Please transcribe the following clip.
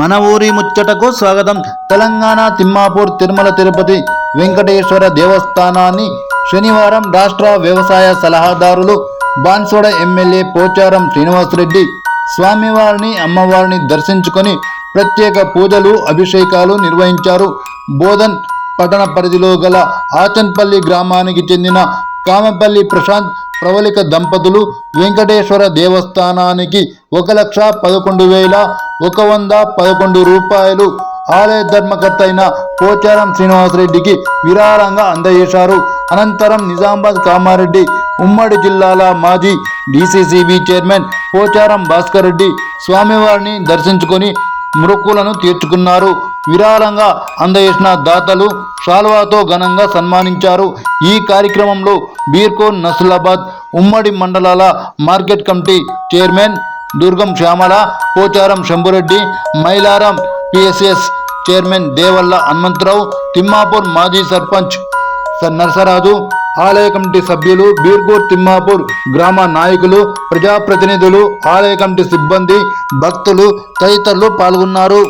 మన ఊరి ముచ్చటకు స్వాగతం. తెలంగాణ తిమ్మాపూర్ తిరుమల తిరుపతి వెంకటేశ్వర దేవస్థానాన్ని శనివారం రాష్ట్ర వ్యవసాయ సలహాదారులు బాన్సోడ ఎమ్మెల్యే పోచారం శ్రీనివాసరెడ్డి స్వామివారిని అమ్మవారిని దర్శించుకొని ప్రత్యేక పూజలు అభిషేకాలు నిర్వహించారు. బోధన్ పట్టణ పరిధిలో గల ఆచన్పల్లి గ్రామానికి చెందిన కామపల్లి ప్రశాంత్ ప్రవళిక దంపతులు వెంకటేశ్వర దేవస్థానానికి ఒక లక్ష పదకొండు వేల ఒక వంద పదకొండు రూపాయలు ఆలయ ధర్మకర్త అయిన పోచారం శ్రీనివాసరెడ్డికి విరాళంగా అందజేశారు. అనంతరం నిజామాబాద్ కామారెడ్డి ఉమ్మడి జిల్లాల మాజీ డిసిసిబి చైర్మన్ పోచారం భాస్కర్ రెడ్డి స్వామివారిని దర్శించుకొని మృక్కులను తీర్చుకున్నారు. విరాళంగా అందజేసిన దాతలు షాల్వాతో ఘనంగా సన్మానించారు. ఈ కార్యక్రమంలో బీర్కోన్ నసులాబాద్ ఉమ్మడి మండలాల market committee chairman Durgam Shyamala Pocharam Shambhureddy Mailaram PSS chairman Devalla Hanumantharao Timmapur మాజీ సర్పంచ్ నరసరాజు ఆలయ కమిటీ సభ్యులు బీర్గూర్ తిమ్మాపూర్ గ్రామ నాయకులు ప్రజాప్రతినిధులు ఆలయ కమిటీ సిబ్బంది భక్తులు తదితరులు పాల్గొన్నారు.